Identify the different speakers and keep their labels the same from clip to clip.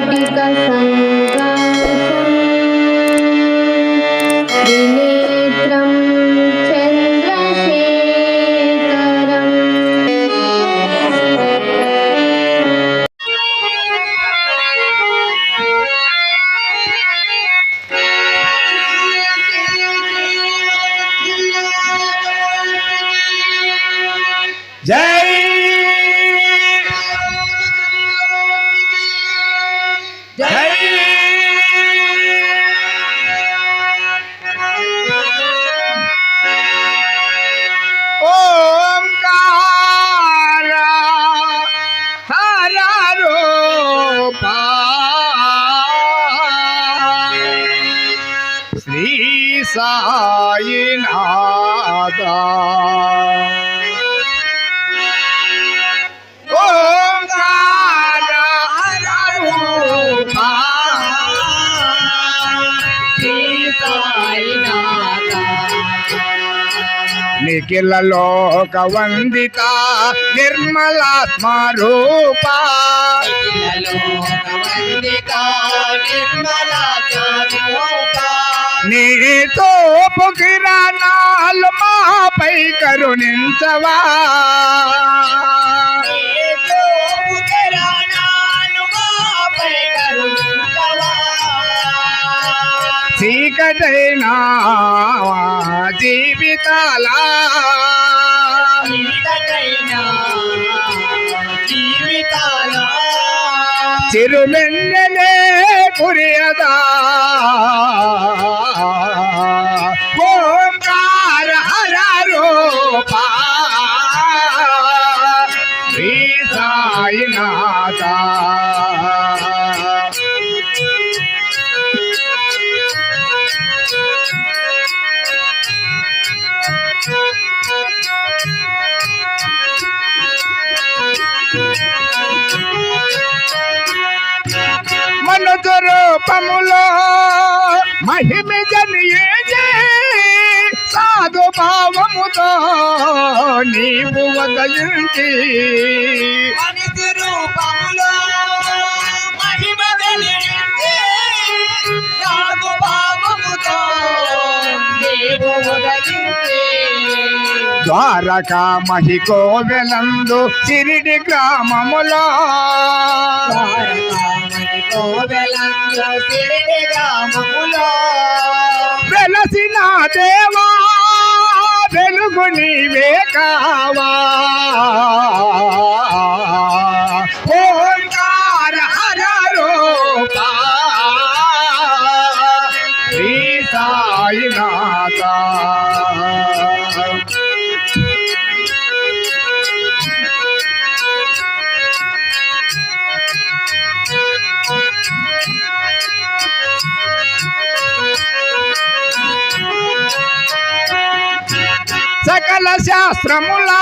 Speaker 1: वाटिका నిఖిల లోక వందిత నిర్మలాత్మ రూప నీతో పుకిరణాలు మాపై కరుణించవా? చీకటైనా జీవితాలా? చిరుమెన్నెలే కురియదా ఓంకార హర రూపా శ్రీ మహిమ జనియే సాధు భావముతో నీవు వదయించి ద్వారకా మహికో వెలందు సిరిడి గ్రామములో వెలసిన దేవా వెలుగు నీవే కావా. శాస్త్రములా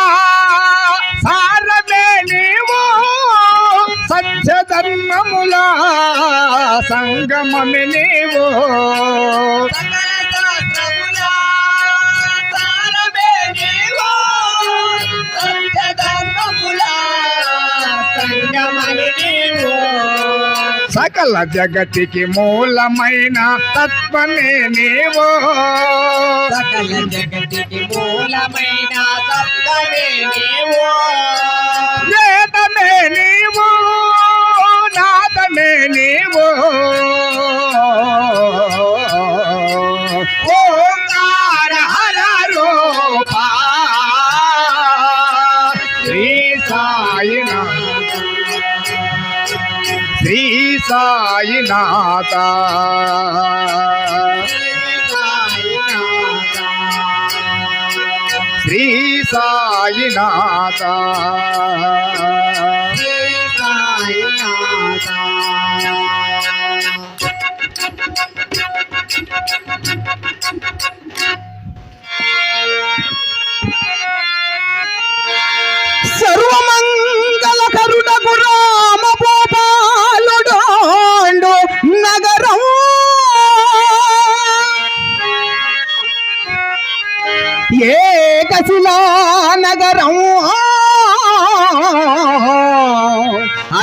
Speaker 1: సారమే నీవు. సత్య ధర్మములా సంగమమి నీవు. సకల జగతికి మూలమైన తత్వమే నీవు
Speaker 2: సకల జగతికి మూలమైన తత్వమే నీవు
Speaker 1: వేదమే నీవు నాదమే నీవు? సాయినాథ శ్రీ సాయినాథ.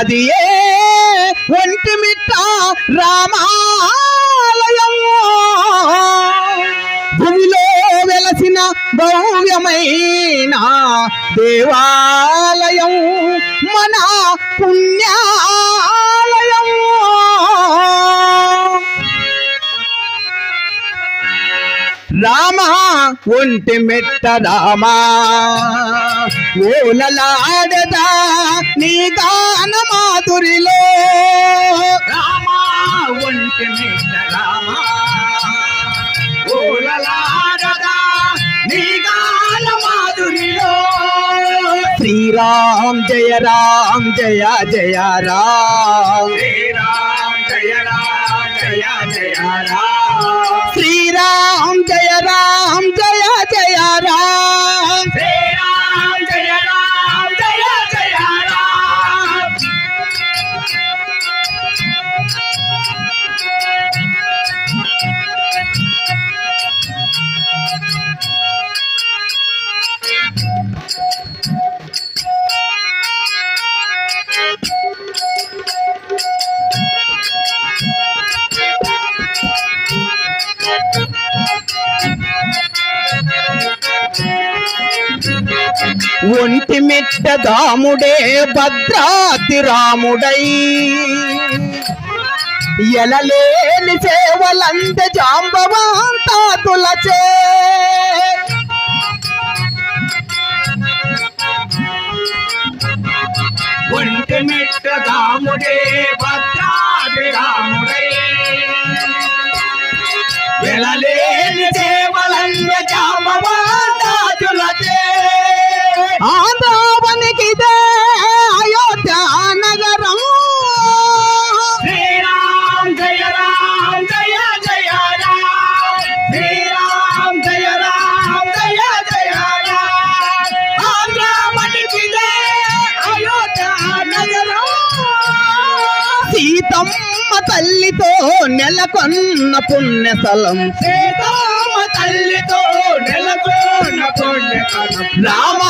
Speaker 2: అది ఏ ఒంటిమిట్ట రామాలయం భూమిలో వెలసిన భవ్యమైన దేవాలయం మన పుణ్యా రామ ఒంటి మెట్ట రామా. ఓలలాడదా నీ గాన మాధురిలో.
Speaker 3: రామా ఒంటి మీద రామా. ఓలలాడదా నీ గాన మాధురిలో.
Speaker 2: శ్రీరామ్ జయ రామ్ జయ జయ రామ్.
Speaker 3: శ్రీరామ్ జయ రామ్ జయ జయ రామ్.
Speaker 2: శ్రీరామ్ జయ రామ్ జయ జయ రాముడే భద్రాతి రాముడై. ఎలలేని సేవలంద జాంబవాంతాతులచే
Speaker 3: ఒంటి మెట్ట రాముడే భద్రాది రాముడే.
Speaker 2: నెలకొన్న పుణ్యస్థలం
Speaker 3: సీతమ్మ తల్లితో నెలకొన్న పుణ్యకరం
Speaker 2: రామా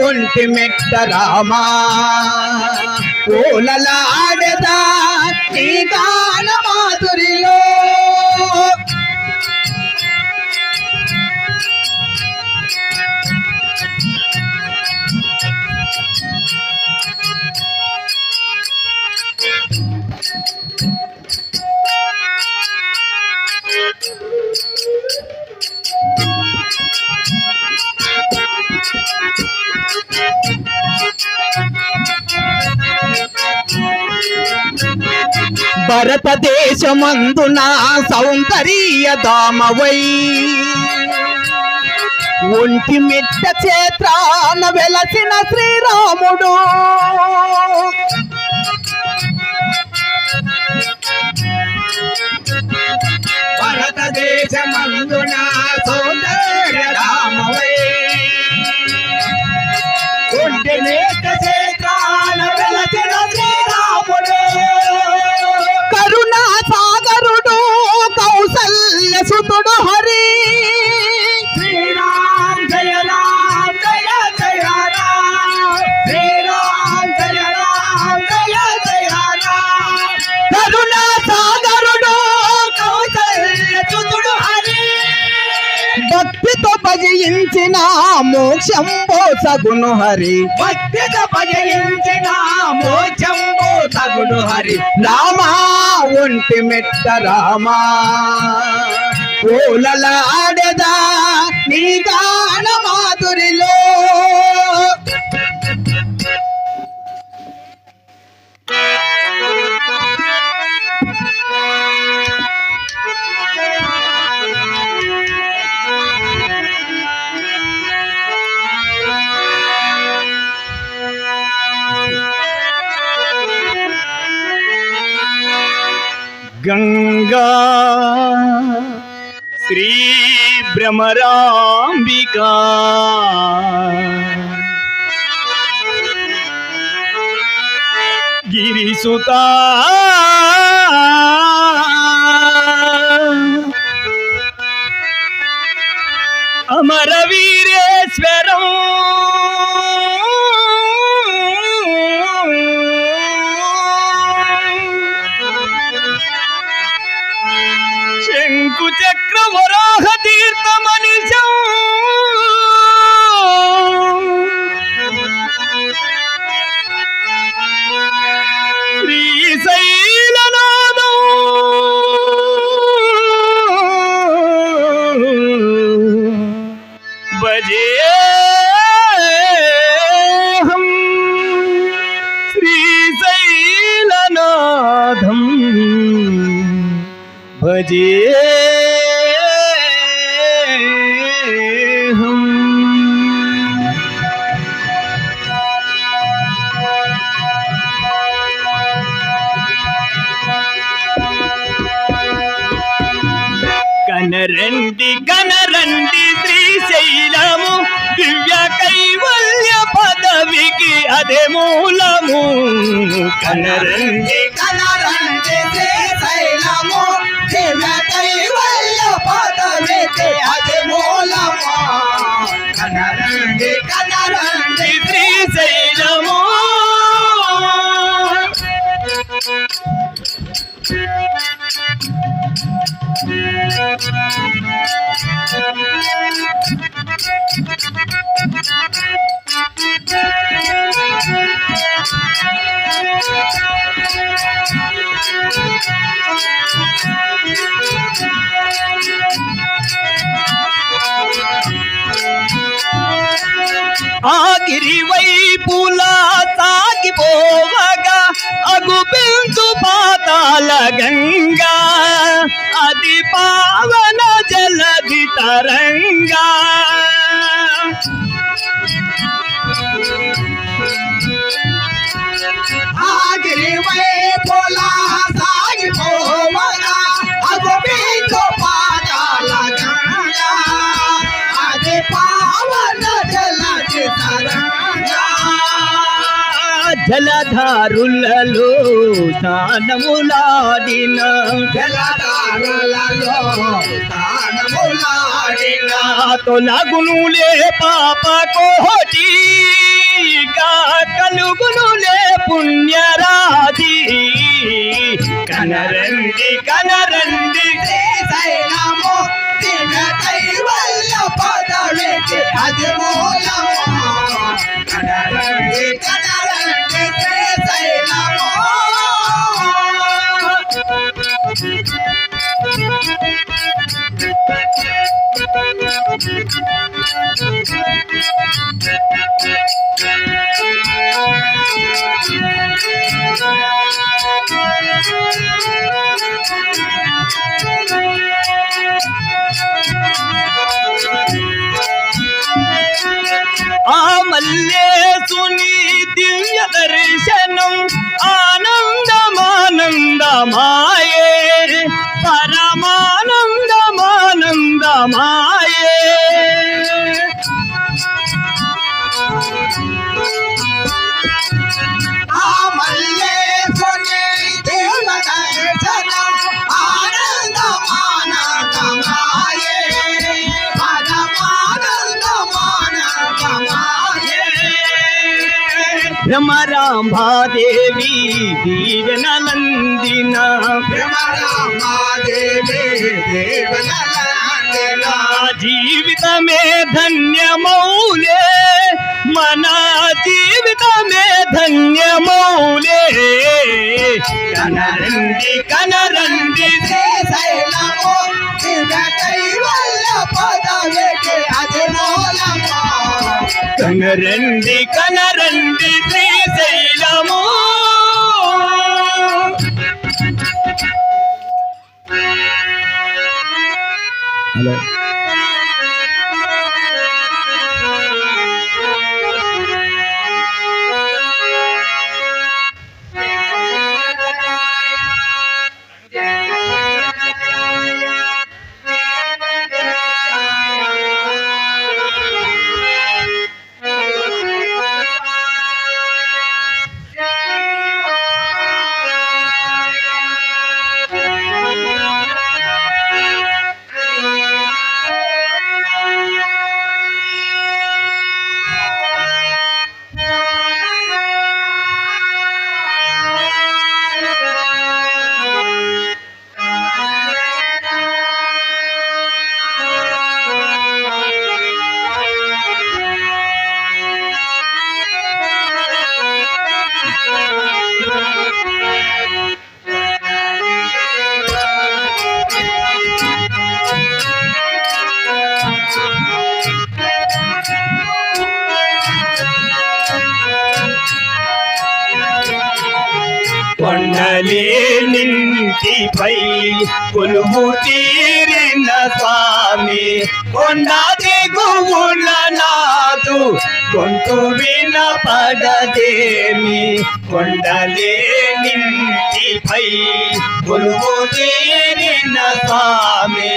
Speaker 2: ఒంటి మెట్ట రామా. ఓలలాడదా నీ గాన మాధురిలో భారతదేశమందున సౌందర్య దామవై ఒంటి మిట్ట క్షేత్రాన వెలసిన శ్రీరాముడు. భజించిన మోక్షం సగును హరి.
Speaker 3: భక్తిత భజయించిన మోచంబో తగుడు హరి.
Speaker 2: రామా ఒంటి మెట్ట రామా. ఓలలాడదా నీ గాన మాధురిలో
Speaker 3: गंगा श्री गिरीसुता अमर वीरेश्वर కనరండి కనరండి శ్రీశైలము. దివ్య కైవల్య పదవికి అదే మూలము. కనరండి
Speaker 2: కనరండి பாலகன்
Speaker 3: జలధారులలో స్నానములాడిన.
Speaker 2: జలధారలలో తానములాడిన
Speaker 3: తొలగునులే పాప కోటి కలుగునులే పుణ్యరాజి. కనరండి కనరండి.
Speaker 2: శ్రీశైలము కైవల్య పదవికి అది మూలము. కనరండి కనరండి శ్రీశైలము
Speaker 3: ఆ మల్లేశుని దివ్య
Speaker 2: no, no.
Speaker 3: రమరాంబాదేవి దీవెనలందిన
Speaker 2: భ్రమరామాదేవి దేవనలందిన
Speaker 3: జీవితమే ధన్యమౌలే మన జీవితమే ధన్యమౌలే కనరండి కనరండి
Speaker 2: అది మూలము
Speaker 3: కనరండి కనరండి నింటిపై కొలువు తీరిన స్వామి కొండ దిగువున నాదు కొంటు విన పడదేమి కొండలే నింటిపై కొలువు తీరిన స్వామి.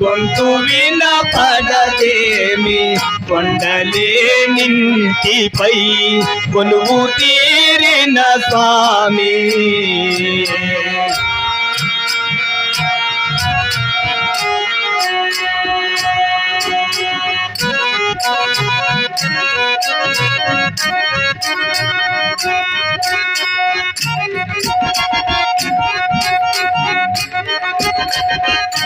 Speaker 3: గొంతు వినపడదేమి కొండలే నింటిపై కొలువు తీరిన స్వామి Thank you.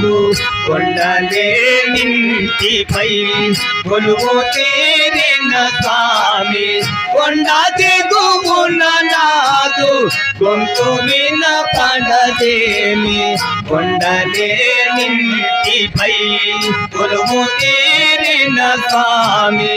Speaker 3: నిలిచావు కొండలే నింటిపై కొలువు తీరిన స్వామి? కొండ దిగువున నాదు గొంతు విన పడదేమి? కొండలే నింటిపై కొలువు తీరిన స్వామి?